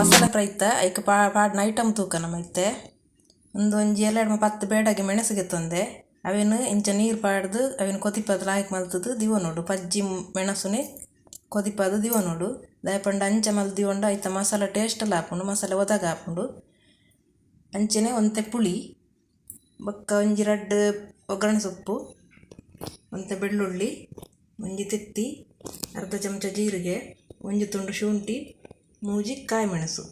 ಮಸಾಲೆ ಇತ್ತ, ಐಕ್ ಪಾ, ಪಾಡ್ನ ಐಟಮ್ ತೂಕ ನಮೈತೆ. ಒಂದು ಒಂಜಿ ಎಲೆಡ್ ಪತ್ತು ಬೇಡಗೆ ಮೆಣಸಿಗೆ ತಂದೆ. ಅವೇನು ಇಂಚ ನೀರು ಪಾಡ್ದು, ಅವೇನು ಕೊತಿಪದ ಲಾಯ್ಕ್ ಮಲ್ತದು, ದಿವ ನೋಡು. ಪಜ್ಜಿ ಮೆಣಸುನೆ ಕೊದಿಪದ ದಿವ ನೋಡು. ದಯಪಂಡ ಅಂಚ ಮಲ್ ದಿವಂಡು ಐತ ಮಸಾಲ ಟೇಸ್ಟ್ ಎಲ್ಲ ಹಾಪುಂಡು, ಮಸಾಲೆ ಒದಾಗ ಹಾಕೊಂಡು ಅಂಚನೆ ಒಂತೆ ಪುಳಿ, ಬೊಕ್ಕ ಒಂಜಿ ರಡ್ ಒಗ್ಗರಣೆ ಸೊಪ್ಪು, ಒಂತೆ ಬೆಳ್ಳುಳ್ಳಿ, ಒಂಜಿ ತಿತ್ತಿ, ಅರ್ಧ ಚಮಚ ಜೀರಿಗೆ, ಒಂಜಿ ತುಂಡು ಶುಂಠಿ ಮೂಜಿ ಕಾಯಿ ಮೆಣಸು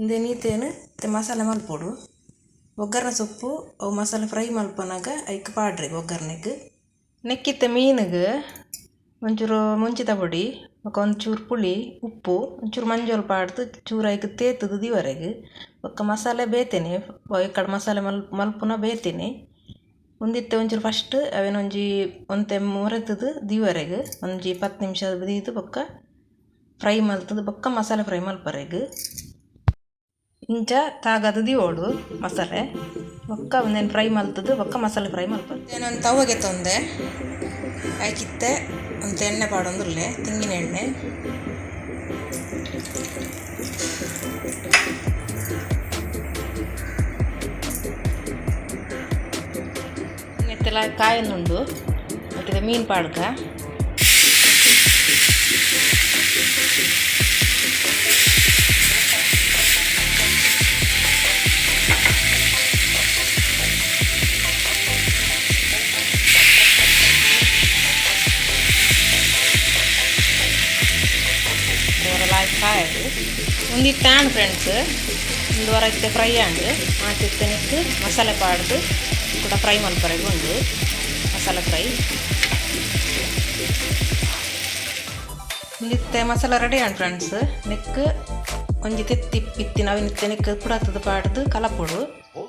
ಇಂದೆ ನೀತೇನು ಇತ್ತೆ ಮಸಾಲೆ ಮಲ್ಪೊಡು. ಒಗ್ಗರಣೆ ಸೊಪ್ಪು, ಅವು ಮಸಾಲೆ ಫ್ರೈ ಮಲ್ಪನಾಗ ಐಕ್ ಪಾಡ್ರಿ ಒಗ್ಗರಣೆಗ್ ನೆಕ್ಕಿತ್ತ ಮೀನಿಗೆ ಒಂಚೂರು ಮುಂಚಿತ ಪುಡಿ ಬೊಕ ಒಂಚೂರು ಪುಳಿ, ಉಪ್ಪು, ಒಂಚೂರು ಮಂಜೋಲ್ ಪಾಡ್ದು ಚೂರು ಐಕ್ ತೇತುದು ದಿವರೆಗ್. ಬೊಕ್ಕ ಮಸಾಲೆ ಬೇತೆನೆ ಕಡೆ ಮಸಾಲೆ ಮಲ್, ಮಲ್ಪುನ ಬೇತೆನೆ. ಉಂದಿತ್ತೆ ಒಂಚೂರು ಫಸ್ಟ್ ಅವೇನೊಂಜಿ ಒಂತೆ ಮುರೆತುದು ದಿವರೆಗ್, ಒಂಜಿ ಪತ್ತು ನಿಮಿಷ ದೀದು ಬೊಕ್ಕ ಫ್ರೈ ಮಲ್ತುದು ಬೊಕ್ಕ ಮಸಾಲೆ ಫ್ರೈ ಮಲ್ಪರೆಗ್ ಇಂಚ ತಾಗದು ದಿವೋಡು ಮಸಾಲೆ. ಬೊಕ್ಕ ಒಂದೇನು ಫ್ರೈ ಮಲ್ತುದು ಬೊಕ್ಕ ಮಸಾಲೆ ಫ್ರೈ ಮಲ್ಪರು ಏನೊಂದು ತವಗೆ ತೊಂದೆ. ಆಯ್ಕಿತ್ತೆ ಒಂದು ಎಣ್ಣೆ ಪಾಡೊಂದುಲ್ಲೆ ತೆಂಗಿನ ಎಣ್ಣೆ. ಕಾಯನ್ನುಂಡು ಮತ್ತೆ ಮೀನು ಪಾಡ್ಕ. ಲಾಯ್ಕ್ ಕಾಯಡು ಒಂದಿತ್ತು ಆಂಡ್ ಫ್ರೆಂಡ್ಸ್ ಒಂದು ವಾರ ಇತ್ತೆ ಫ್ರೈ ಆಂಡ್ ಆಚಿತ್ತೆ ನಿಕ್ಕು ಮಸಾಲೆ ಪಾಡ್ದು ಕೂಡ ಫ್ರೈ ಮಲ್ಪರೆಗ್ ಉಂಡು ಮಸಾಲೆ ಫ್ರೈ ಒಂದಿತ್ತೆ ಮಸಾಲ ರೆಡಿ ಆನ್ ಫ್ರೆಂಡ್ಸ್ ನಿಕ್ಕ ಒಂಜಿ ತೆತ್ತಿ ನಾವು ನಿತ್ಯ ನಿಕ್ಕ ಪುಡತ್ತದ ಪಾಡ್ದು ಕಲಪೊಡು.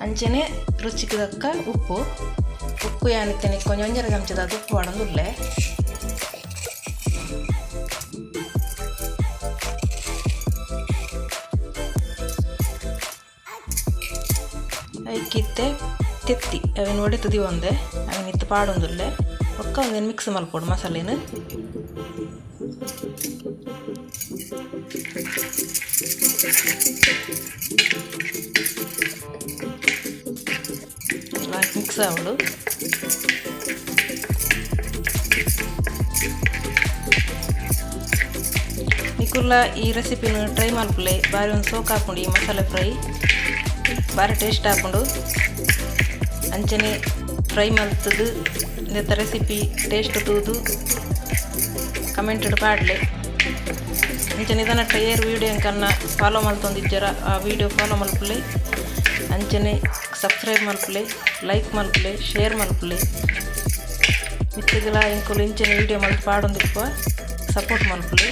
ಅಂಚನೆ ರುಚಿಗೆ ತಕ್ಕ ಉಪ್ಪು ಉಪ್ಪು ಯಾನಿತ್ತೆ ನಿಕ್ಕ ಒಂಜಿ ಒಂಜರ ಚಮಚದ ಉಪ್ಪು ಪಾಡೊಂದುಲ್ಲೆ ಐಕಿತ್ತೆ ತೆತ್ತಿ. ಅವೇನು ಒಡಿತದಿ ಒಂದೆ. ಅವೇನು ಇತ್ತು ಪಾಡೊಂದುಲ್ಲೆ ಒಕ್ಕ ಒಂದೇನು ಮಿಕ್ಸ್ ಮಲ್ಪೊಡು ಮಸಾಲೆನ. ಮಿಕ್ಸ್ ಆವಡು ನಿಕುಲ್ಲ ಈ ರೆಸಿಪಿನ ಟ್ರೈ ಮಲ್ಪಲೆ ಬಾರಿ ಒಂದು ಸೋಕ್ ಹಾಕೊಂಡು ಈ ಮಸಾಲೆ ಫ್ರೈ ಬಾರಿ ಟೇಸ್ಟ್ ಹಾಕೊಂಡು ಅಂಚನೆ ಫ್ರೈ ಮಲ್ತದು ಇಂಥ ರೆಸಿಪಿ ಟೇಸ್ಟ್ ತೂದು ಕಮೆಂಟೆಡ್ ಪಾಡ್ಲೆ ಅಂಚನೆ ಇದನ್ನ ಟ್ರೈಯರ್ ವೀಡಿಯೋ ಕನ್ನ ಫಾಲೋ ಮಲ್ತೊಂದಿಜ್ಜರ ಆ ವಿಡಿಯೋ ಫಾಲೋ ಮಲ್ಪಲೆ ಅಂಚನೆ ಸಬ್ಸ್ಕ್ರೈಬ್ ಮಲ್ಪಲೆ ಲೈಕ್ ಮಲ್ಪಲೆ ಶೇರ್ ಮಲ್ಪಲೆ ಮಿತ್ತಗಳ ಇಂಕುಲು ಇಂಚಿನ ವೀಡಿಯೋ ಮಲ್ತು ಪಾಡೊಂದಿಪ್ಪ ಸಪೋರ್ಟ್ ಮಲ್ಪಲೆ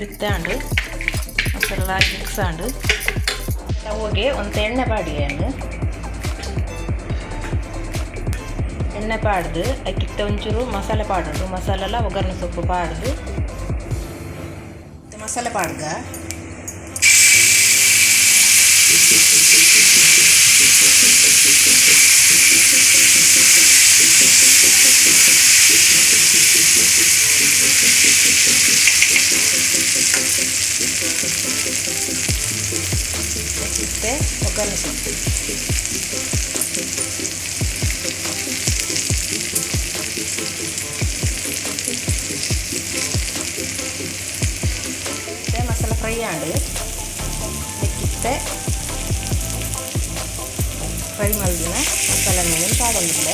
ಬಿತ್ತಾಂಡು ಮಸಾಲ ಮಿಕ್ಸ್ ಆಂಡು ಹೋಗಿ ಒಂದು ಎಣ್ಣೆ ಪಾಡಿಗೆಯನ್ನು ಎಣ್ಣೆ ಪಾಡ್ದು ಅಕ್ಕಿತ್ತ ಒಂಚೂರು ಮಸಾಲೆ ಪಾಡೋದು. ಮಸಾಲೆಲ್ಲ ಒಗ್ಗರಣೆ ಸೊಪ್ಪು ಪಾಡ್ದು. ಮಸಾಲೆ ಪಾಡ್ಗ ಮತ್ತೆ ಒಗ್ಗರಣೆ ಸೊಪ್ಪು ಮತ್ತೆ ಮಸಾಲ ಫ್ರೈ ಆಂಡು ನೆಕ್ಕಿತ್ತೆ ಫ್ರೈ ಮಲ್ದಿನ ಮಸಾಲೆ ಮೀನು ಪಾಡೊಂದಿಲ್ಲ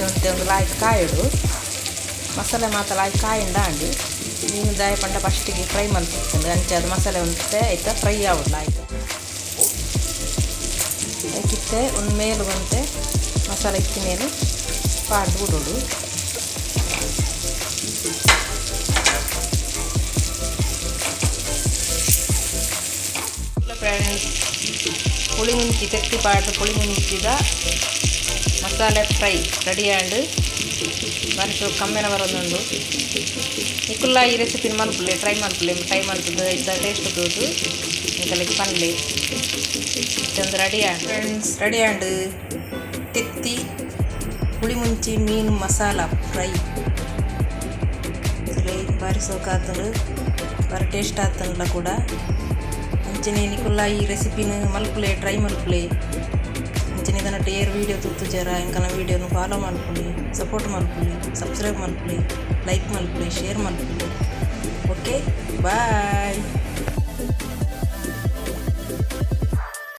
ಮತ್ತೆ ಒಂದು ಲಾಯ್ಕ್ ಕಾಯಿಡು ಮಸಾಲೆ ಮಾತ ಲಾಯ್ಕ್ ಕಾಯಿಂಡ ಅಂಡು ನೀನು ದಾಯ ಪಂಡ ಫಸ್ಟಿಗೆ ಫ್ರೈ ಮಲ್ತಿರ್ತಂದು ಅಂಚೆ ಅದು ಮಸಾಲೆ ಉಂಟೆ ಆಯ್ತಾ? ಫ್ರೈ ಆಗುದು ಲಾಯ್ಕ್ ಕಿತ್ತೆ ಒಂದು ಮೇಲು ಬಂತೆ, ಮಸಾಲೆ ಇಕ್ಕಿ ಮೇಲೆ ಪಾಡ್ದು ಬಿಡೋಡು ಪುಳಿ ಮುಂಚಿ ತೆತ್ತಿ ಪಾಡ್ದು ಪುಳಿ ಮುಂಚಿದ ಮಸಾಲೆ ಫ್ರೈ ರೆಡಿ ಆಂಡ್ ಬಾರಿ ಸೊ ಕಮ್ಮಿನ ಬರೋದುಂಡು ನಿಕ್ಕುಲ್ಲ ಈ ರೆಸಿಪಿನ ಮಲ್ಪುಲೆ ಟ್ರೈ ಮಾಡ್ಕೊಳ್ಳಿ ಟ್ರೈ ಮಲ್ತದ್ದು ಇದ್ದ ಟೇಸ್ಟ್ ತೋದು ಇಂಕಲಿಗೆ ಪನ್ಲೆ ಚಂದ ರೆಡಿ ಆ ಫ್ರೆಂಡ್ಸ್ ರೆಡಿ ಆಂಡ್ ತಿತ್ತಿ, ಹುಳಿ ಮುಂಚಿ, ಮೀನು, ಮಸಾಲ ಫ್ರೈ ಭಾರಿ ಬಾರಿ ಭಾರಿ ಟೇಸ್ಟ್ ಆತನಲ್ಲ ಕೂಡ. ಅಂಚನೆ ನಿಕುಲ್ಲ ಈ ರೆಸಿಪಿನ ಮಲ್ಪುಲೆ ಟ್ರೈ ಮಲ್ಪುಲೆ ಅಂಚನೆ ಇದನ್ನ ಟೇರ್ ವೀಡಿಯೋ ತುತ್ತು ಜರ ಇಂಕನ ವೀಡಿಯೋನು ಫಾಲೋ ಮಲ್ಪುಲೆ ಸಪೋರ್ಟ್ ಮಲ್ಪುಲೆ ಸಬ್ಸ್ಕ್ರೈಬ್ ಮಲ್ಪುಲೆ ಲೈಕ್ ಮಲ್ಪುಲೆ ಶೇರ್ ಮಲ್ಪುಲೆ ಓಕೆ ಬಾಯ್